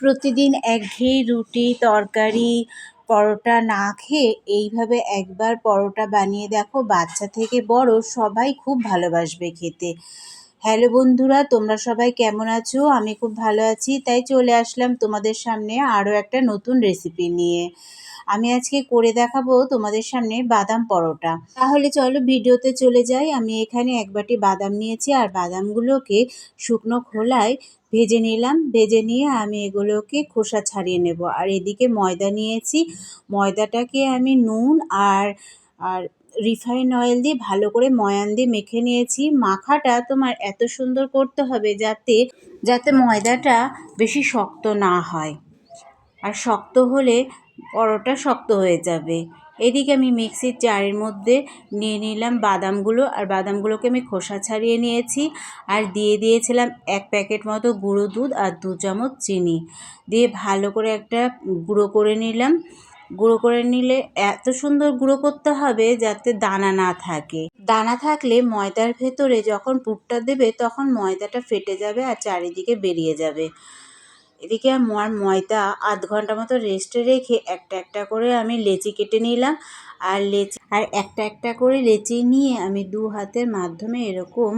প্রতিদিন একঘেয়ে রুটি, তরকারি, পরোটা না খেয়ে এইভাবে একবার পরোটা বানিয়ে দেখো, বাচ্চা থেকে বড় সবাই খুব ভালোবাসবে খেতে। হ্যালো বন্ধুরা, তোমরা সবাই কেমন আছো? আমি খুব ভালো আছি। তাই চলে আসলাম তোমাদের সামনে আরও একটা নতুন রেসিপি নিয়ে। আমি আজকে করে দেখাবো তোমাদের সামনে বাদাম পরোটা। তাহলে চলো ভিডিওতে চলে যাই। আমি এখানে এক বাটি বাদাম নিয়েছি আর বাদামগুলোকে শুকনো খোলায় ভেজে নিলাম। ভেজে নিয়ে আমি এগুলোকে খোসা ছাড়িয়ে নেব। আর এদিকে ময়দা নিয়েছি। ময়দাটাকে আমি নুন আর আর রিফাইন অয়েল দিয়ে ভালো করে ময়ান দিয়ে মেখে নিয়েছি। মাখাটা তোমার এত সুন্দর করতে হবে যাতে যাতে ময়দাটা বেশি শক্ত না হয়। আর শক্ত হলে পরোটা শক্ত হয়ে যাবে। এদিকে আমি মিক্সির জারের মধ্যে নিয়ে নিলাম বাদামগুলো, আর বাদামগুলোকে আমি খোসা ছাড়িয়ে নিয়েছি। আর দিয়ে দিয়েছিলাম এক প্যাকেট মতো গুঁড়ো দুধ আর দু চামচ চিনি। দিয়ে ভালো করে একটা গুঁড়ো করে নিলাম। গুঁড়ো করে নিলে এত সুন্দর গুঁড়ো করতে হবে যাতে দানা না থাকে। দানা থাকলে ময়দার ভেতরে যখন পুরটা দেবে তখন ময়দাটা ফেটে যাবে আর চারিদিকে বেরিয়ে যাবে। এদিকে আমার ময়দা আধ ঘণ্টা মতো রেস্টে রেখে একটা একটা করে আমি লেচি কেটে নিলাম। আর লেচি আর একটা একটা করে লেচি নিয়ে আমি দু হাতের মাধ্যমে এরকম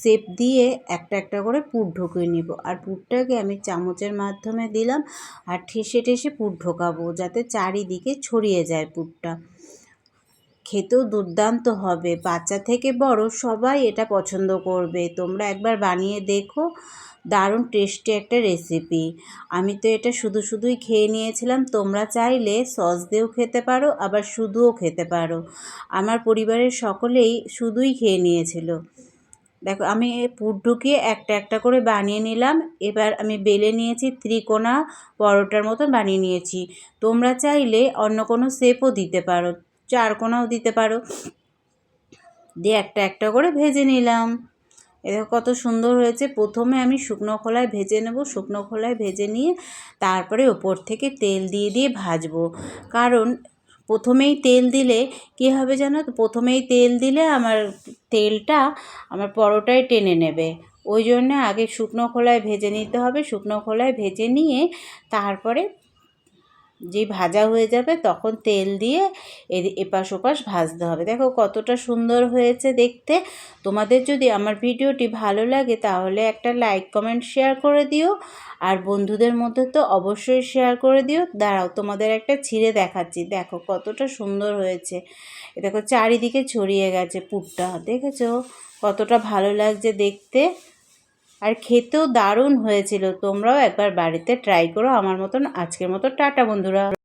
সেপ দিয়ে একটা একটা করে পুর ঢুকিয়ে নিব। আর পুরটাকে আমি চামচের মাধ্যমে দিলাম আর ঠেসে ঠেসে পুর ঢোকাবো যাতে চারিদিকে ছড়িয়ে যায় পুরটা। খেতেও দুর্দান্ত হবে, বাচ্চা থেকে বড় সবাই এটা পছন্দ করবে। তোমরা একবার বানিয়ে দেখো, দারুণ টেস্টি একটা রেসিপি আমি তো এটা শুধু শুধুই খেয়ে নিয়েছিলাম, তোমরা চাইলে সস দিয়েও খেতে পারো, আবার শুধুও খেতে পারো। আমার পরিবারের সকলেই শুধুই খেয়ে নিয়েছিল। দেখো, আমি পুর ঢুকিয়ে একটা একটা করে বানিয়ে নিলাম। এবার আমি বেলে নিয়েছি ত্রিকোণা পরোটার মতো বানিয়ে নিয়েছি। তোমরা চাইলে অন্য কোনো শেপও দিতে পারো চারকোনাও দিতে পারো। দিয়ে একটা একটা করে ভেজে নিলাম। এদের কত সুন্দর হয়েছে। প্রথমে আমি শুকনো খোলায় ভেজে নেব। শুকনো খোলায় ভেজে নিয়ে তারপরে ওপর থেকে তেল দিয়ে দিয়ে ভাজবো। কারণ প্রথমেই তেল দিলে কী হবে জানো? প্রথমেই তেল দিলে আমার তেলটা আমার পরোটায় টেনে নেবে। ওই জন্য আগে শুকনো খোলায় ভেজে নিতে হবে। শুকনো খোলায় ভেজে নিয়ে তারপরে যে ভাজা হয়ে যাবে তখন তেল দিয়ে এর এপাশ ওপাশ ভাজতে হবে। দেখো কতটা সুন্দর হয়েছে দেখতে। তোমাদের যদি আমার ভিডিওটি ভালো লাগে তাহলে একটা লাইক, কমেন্ট, শেয়ার করে দিও। আর বন্ধুদের মধ্যে তো অবশ্যই শেয়ার করে দিও। দাঁড়াও, তোমাদের একটা ছিঁড়ে দেখাচ্ছি। দেখো কতটা সুন্দর হয়েছে। দেখো চারিদিকে ছড়িয়ে গেছে পুরটা। দেখেছ? কতটা ভালো লাগছে দেখতে। আর খেতেও দারুণ হয়েছিল। তোমরাও একবার বাড়িতে ট্রাই করো। আমার মতন আজকের মতো টাটা বন্ধুরা।